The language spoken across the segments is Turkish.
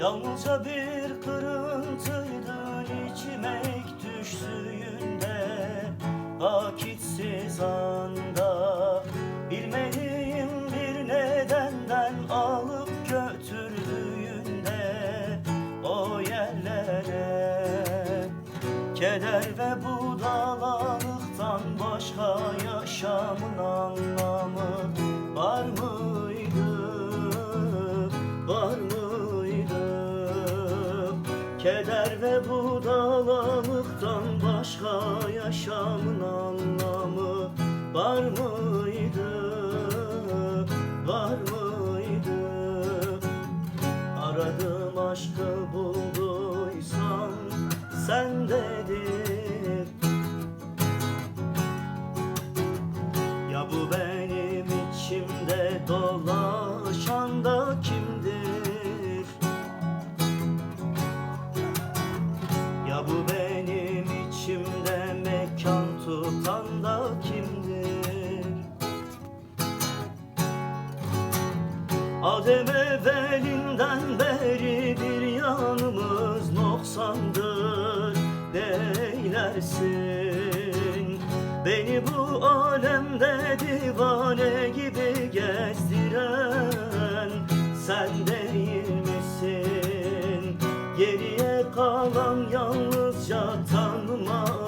Yalnızca bir kırıntıydı içime düştüğünde Vakitsiz anda. Bilmediğim bir nedenden alıp götürdüğünde O yerlere Keder ve budalalıktan Keder ve budalalıktan başka yaşamın anlamı var mıydı? Var mıydı? Aradığım aşkı bulduysan sendedir tutan da kimdir? Adem evvelinden beri bir yanımız noksandır Neylersin Beni bu alemde divane gibi gezdiren Sen değil misin Geriye kalan yalnızca tanımadığım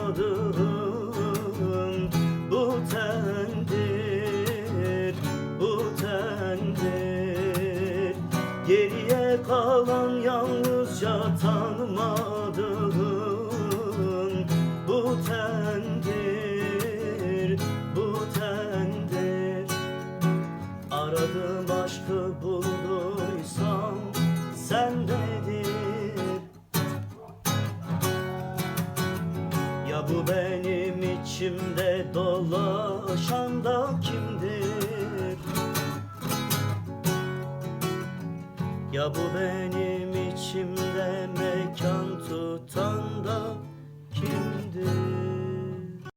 tendir Geriye kalan yalnızca tanımadığım Bu tendir, bu tendir Aradığım aşkı bulduysam sendedir Ya bu benim içimde dolaşan da kimdir? Ya bu benim içimde mekan